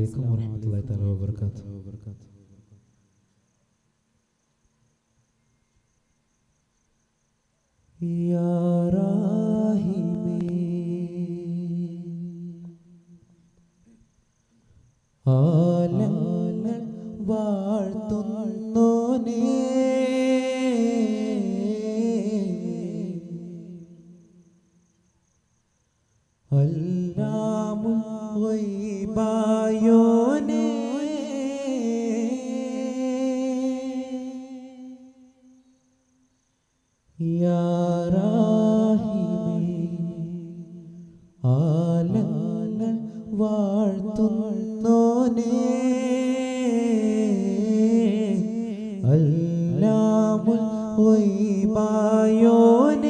আলাইকুম ওয়া রাহমাতুল্লাহি তাআলা ওয়া বারাকাতুহু ইয়া അല്ലാമും ഗൈബായോനേ. യാ രാഹിമേ ആലങ്ങൾ വാഴ്ത്തുന്നോനേ. അല്ലാമുൽ ഗൈബായോനേ.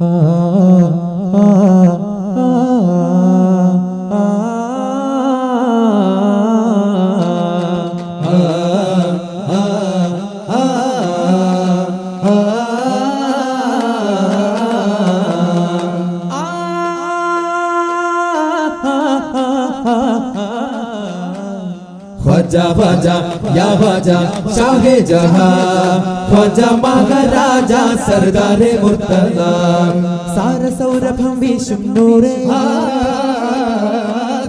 ആ ख्वाजा शाहे जहां ख्वाजा महाराजा सरदारे मुर्तजा സാരസൗരഭം വീശും നൂറ്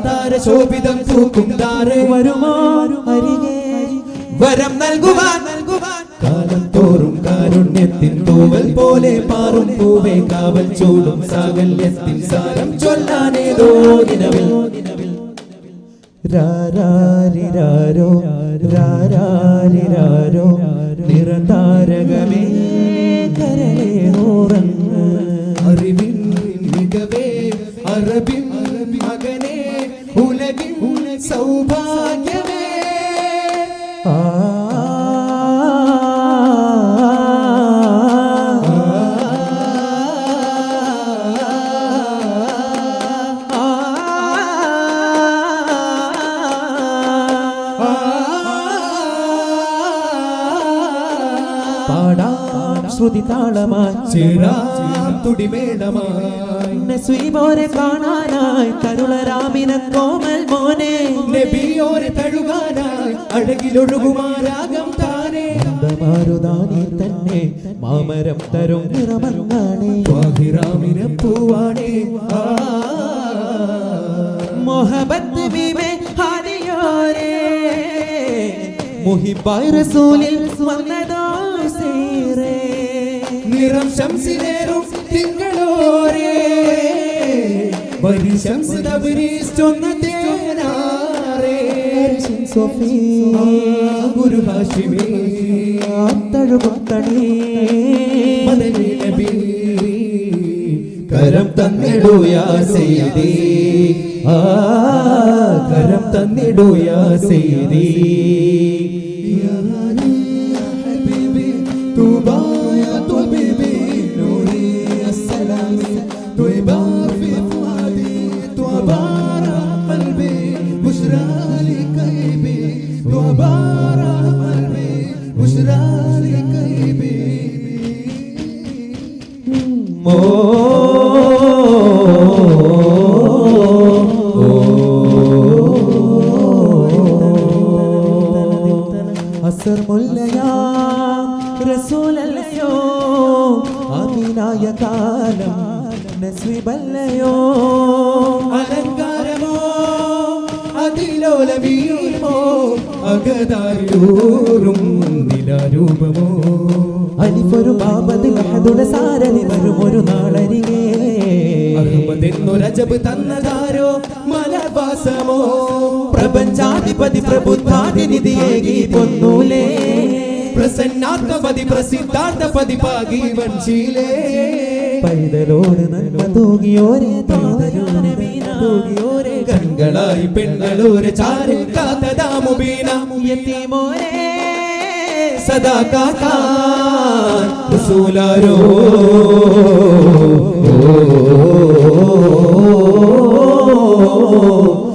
താരശോഭിതം പൂക്കും താരെ വരുമോ അരികെ വരം നൽകുവാൻ നൽകുവാൻ കാലം തോറും കാരുണ്യത്തിൻ തൂവൽ പോലെ പാറും പൂവേ കാവൽ ചൂടും സാകല്യത്തിൻ സാരം ചൊല്ലാനേതോ നിലവിൽ രാരാരിരാരോ രാരാരിരാരോ നിറതാരകമേ കരളേ ഉറങ്ങ് അറിവിൻ മികവേ അറബിൻ മകനെ ഉലകിൻ സൗഭാഗ്യമേ ശ്രുതി താളമായി. നസ്വീമോരെ കാണാനായി. തരുളരാമിന കോമൽ മോനെ. നബിയോരെ തഴുകാനായി. അഴകിലൊഴുകുമാരാകം താനേ. മാരുതാനി തന്നെ മാമരം തരും നിറമങ്ങാണേ. പൂവാണേ. മൊഹബത്ത് ഹരിയോരേ. മുഹിബായ് റസൂലിൽ വന്നതോ സീറേ. നിറം ശംസിലേറും തിങ്കളോരേ. വരി ശംസ് തബരീസ്റ്റൊന്ന തേനാരേ സൊഫീ ഗുരു ഹാഷിമി തഴുകുത്തണി മദനി നബി കരം തന്നിടൂ യാ സയ്യിദി ആ കരം തന്നിടൂ യാ സയ്യിദി നസ്വിബല്ലയോ അലങ്കാരമോ അതിലോലമീമോ അകതാരൂറും നിലാരൂപമോ. അലിഫൊരു ബാബത് ലഹദുടെ സാരഥി വരും ഒരു നാളരികേ. അഹമ്മദെന്നു രജബ് തന്നതാരോ മലവാസമോ. പ്രപഞ്ചാധിപതി പ്രബുദ്ധാതിനിധിയേകി പൊന്നൂലേ. പ്രസന്നാത്മപതി പ്രസിദ്ധാർത്ഥപതി പാകി വൻശീലേ പൈതലോട് നന്മ തൂകിയോരെ തൂകിയോരെ. കൺകളായി പെണ്ണളൂര് ചാരി കാത്തതാമുബീന യത്തീമോരെ സദാ കാക്കാൻ റസൂലാരോ. ആരോമൽ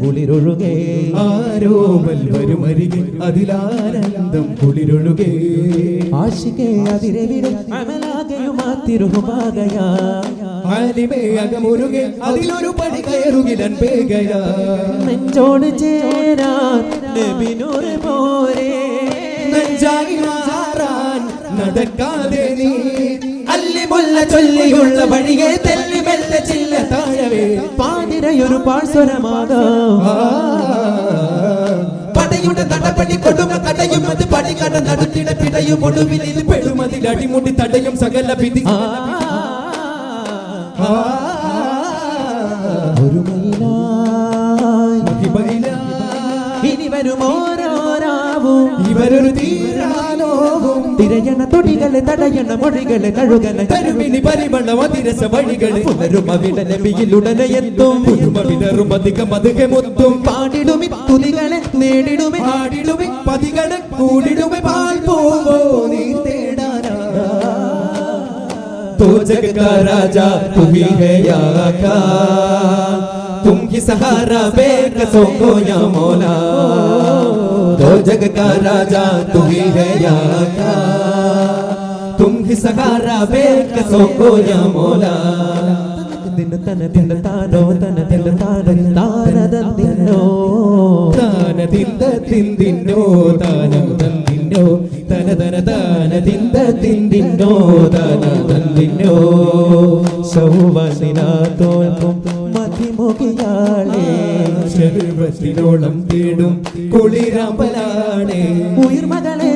കുളിരൊഴുകേ. ആരോമൽ വരുമരികെ അതിലാനന്ദം കുളിരൊഴുകേ. ആശികെ അതിരവിടെ അമലാകയുമാ തിരുഹുമാകയാ ആലിമേ അകമുരുകെ അതിലൊരു പടി കയറുകിലൻ പേകയാ നെഞ്ചോട് ചേരാൻ നബിനൂറ് പോരേ. നെഞ്ചായി മാറാൻ നടക്കാതെ നീ. അല്ലിമുല്ല ചൊല്ലിയുള്ള വഴിയെ തെല്ലി മെല്ലെ താഴവേ പാതിരയൊരു പടയുടെ നടപടി കൊടുമ തടയും അത് പടികട നടത്തിട പിടയും ഒടുവിൽ ഇത് പെടുമതിൽ അടിമുടി തടയും സകല വിധി. ഒരു. ഇനി വരും ഓരോരാവും. ഇവരൊരു തീരാലോവും തിരയണ തൊടികളെ തടയണ മൊഴികളെ കഴുകല തരുവിനി പരിമള മതിരസ വഴികളിൽ പുലരും അവിടെ നബിയിലുടനെ എത്തും പുതുമ വിതറും അധികം അധികം മുത്തും പാടിടുമി തുതികളെ നേടിടുമി പാടിടുമെ പതികട കൂടിടുമെ പാൽ പോവോ നീ തേടാനാ तो जग का राजा तू ही है या का तुम ही सहारा बेकसों को या मौला तो जग का राजा तू ही है या ോളം തേടും കുളിരാമ്പലാണ്. ഉയർമകളെ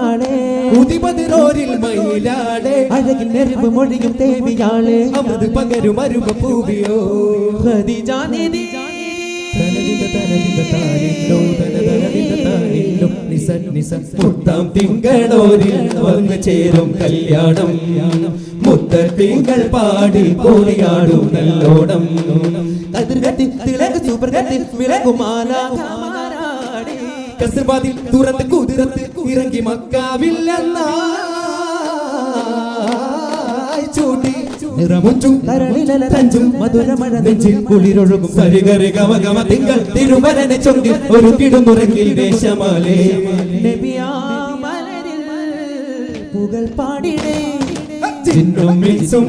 കണ്ണാളേ ഉതിപതിരോരിൽ മയിലാടേ അഴകിൽ നെരുവ് മൊഴിയും ദേവിയാളേ. അമൃത് പകരും അരുമ പൂവിയോ. നിസ മുത്താം തിങ്കളോരിൽ വന്നു ചേരും കല്യാണം. മുത്ത തിങ്കൾ പാടി കോളിയാടും നല്ലോണം. കതിർകത്തി തിളക്ക് സൂപ്പർകത്തി വിളകുമാല കമാരാടി തുറത്ത് കുതിരത്ത് ഇറങ്ങി കരളിലല തഞ്ചും മധുരമഴ നെഞ്ചിൽ കുളിരൊഴുകും. തിങ്കൾ തിരുവരനെ ചൊങ്കിൽ ഒരു പുകൾ പാടിടേ. ചിന്നും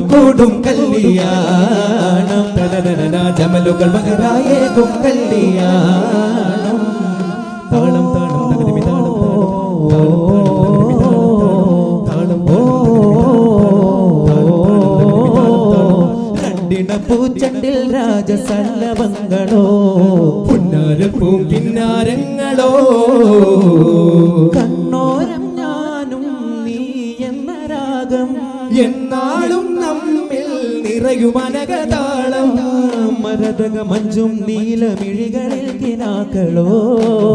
കൂടും കല്യാണം ജമലുകൾ മകരായേകും കല്യാണം താളം താളം തകതിമി താളം താളം താളം പൂച്ചണ്ടിൽ രാജസല്ലവങ്ങളോ പുന്നാര കിന്നാരങ്ങളോ കണ്ണോരം ഞാനും നീ എന്ന രാഗം എന്നാളും നമ്മിൽ നിറയും അനകതാളം മരതക മഞ്ചും നീലമിഴികളിൽ കിനാക്കളോ?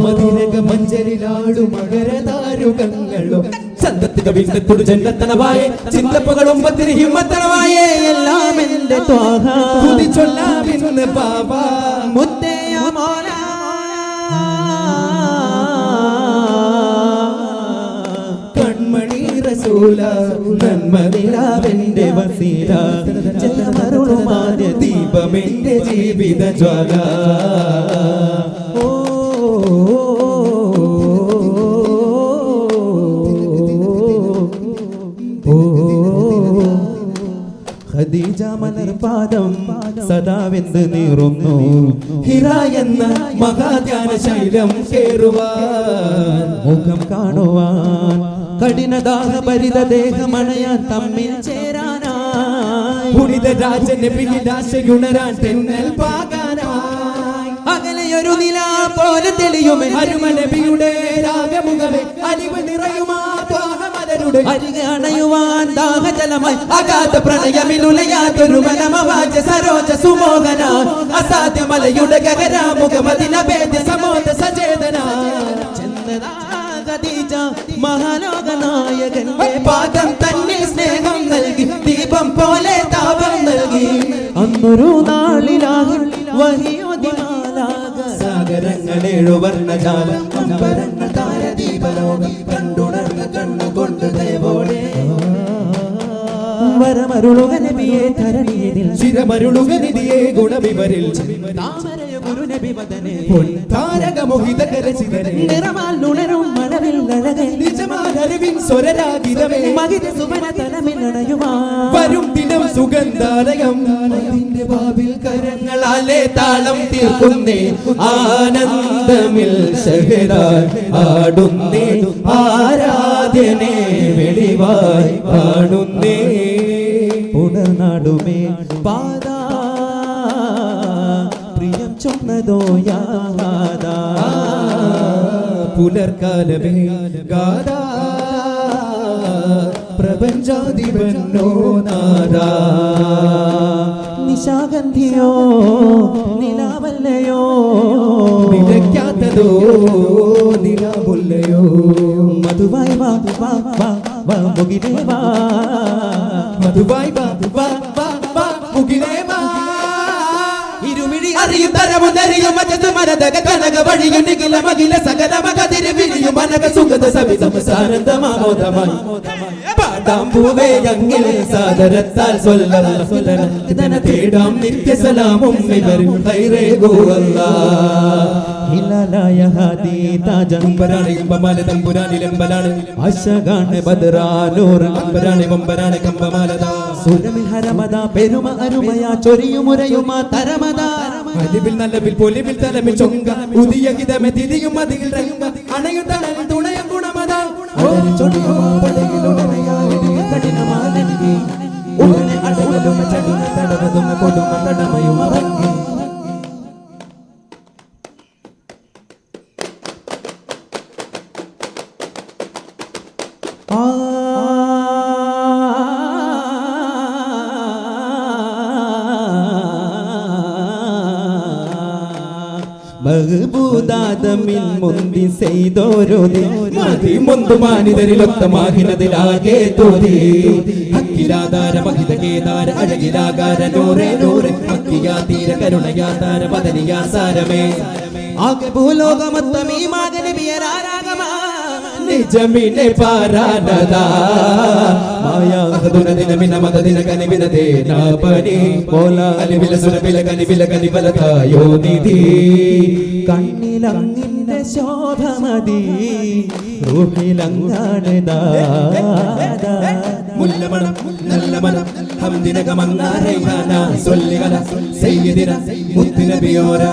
മതിരക മഞ്ചരിലാടു മകരതാരുകങ്ങളോ. ചന്തത്തിക വിണ്ണത്തൊടു ജന്നത്തനവായ ചിന്തപ്പകളും പത്തിരി ഹിമ്മത്തനവായേ എല്ലാം എന്റെ ത്വാഹ. മുത്തേ പാപ. മുത്തയ മോല റസൂല നന്മനിലാവെന്റെ വസീല. ജനമരുളുമാദ്യ ദീപമെന്റെ ജീവിത ജ്വാല. ഖദീജ ഖദീജാമലർ പാദം സദാവെന്ത് നീറുന്നു. ഹിറ എന്ന മഹാധ്യാന ശൈലം കേറുവാൻ. മുഖം കാണുവാൻ. കഠിനദാഹ പരിത ദേഹമണയാൻ തമ്മിൽ ചേരാനായി. പുനിത രാജന്റെ പിന്നിലാശയുണരാൻ തെന്നൽ പാകാനായി. അകലെയൊരു നില പോലെ തെളിയുമേ അരുമനബിയുടെ രാഗമുഖമേ. അരിവ് നിറയുമാ ത്വാഹമലരുടെ അരികെ അണയുവാൻ ദാഹജലമായി അഗാധ പ്രണയമിലുലയാതൊരു മനമവാച സരോജ സുമോഹന അസാധ്യമലയുടെ ഗഗരാമുഖമതിനഭേദ്യ സമോദ സചേതന. ചെന്നതാ ഖദീജ മഹാലോക പാദം തന്നെ സ്നേഹം നൽകി ദീപം പോലെ താപം നൽകി. അന്നൊരു നാളിലാകെ വഹിയോതിമാലാക സാഗരങ്ങളേഴു വർണജാലം അമ്പരങ്ങൾ താരദീപലോകം കണ്ടുണർന്ന നബിയെ ചിരമരുളുക നിധിയെ ഗുണവിവരിൽ താമരയ ഗുരു നബി വദനെ താരകമോഹിത കരചിതരെ നിറമാൽ നുണരും മഴവിൽ അഴകെ നിജമാകരുവിൻ സ്വരരാഗിതമേ. മകിത സുവന തലമിൽ വരും ദിനം സുഗന്ധാലയം. അതിന്റെ കരങ്ങളാലെ താളം തീർക്കുന്നേ. ആനന്ദമിൽ ആടുന്നേ. ആരാധ്യനെ പുലർക്കാലമേ ഗാഥാ പ്രപഞ്ചാധിപന്നോ നാദാ നിശാഗന്ധിയോ നിലാവല്ലയോ? നിലയ്ക്കാത്തതോ നിലാമുല്ലയോ മധുവായി വാ വാ വാ വാ മുകിലേ വാ. മധുവായി വാ ഇരുമിഴി അറിയും തരമുതറിയും മജത് മരതക കനക വഴിയും മകില സകല മകതിരി വിരിയും മനക സുഗത സവിതം സാനന്ദമാമോദമായി. പാടാം പൂവേ അങ്ങിൽ സാദരത്താൽ തേടാം പെരുമ അരുമയ നല്ലവിൽ ചൊങ്ക. ഉദിയ ഹിതമെ തിരിയും അതിൽ രംഗ അണയും തണലിൽ തുണയും ഗുണമതാ. ഉടനെ അടയലും ചടുങ്ങ തടവതും കൊടുമ തടമയും അറങ്ങി ആ. ബഹുഭൂതാദമിൽ മുന്തി ചെയ്തോരോ മതി മുന്തു മാനിതരിലൊത്തമാകിനതിലാകെ തോതി. അഖിലാധാര മഹിത കേദാര അഴകിലാകാര നൂറേ നൂറ് അക്കിയാ തീര കരുണയാതാര പതനിയാ സാരമേ. ആകെ ഭൂലോകമൊത്തം ഈ മകന് ബിയരാരാഗമാ നിജമിനെ പാരാനദാ മായാഹദുന ദിനമിന മദദിന കനിവിന ദേനാപനി മോല അലിവില സുരബില കനിവില കനിവലതായോ നിധി. കണ്ണിലങ്ങിന്റെ ശോഭമതി റൂഹിലങ്ങാണ് ദാദാ. മുല്ലമണം നല്ല മനം ഹംദിനകമങ്ങാരൈഹാന സൊല്ലികല സയ്യിദിന മുത്തുനബിയോരാ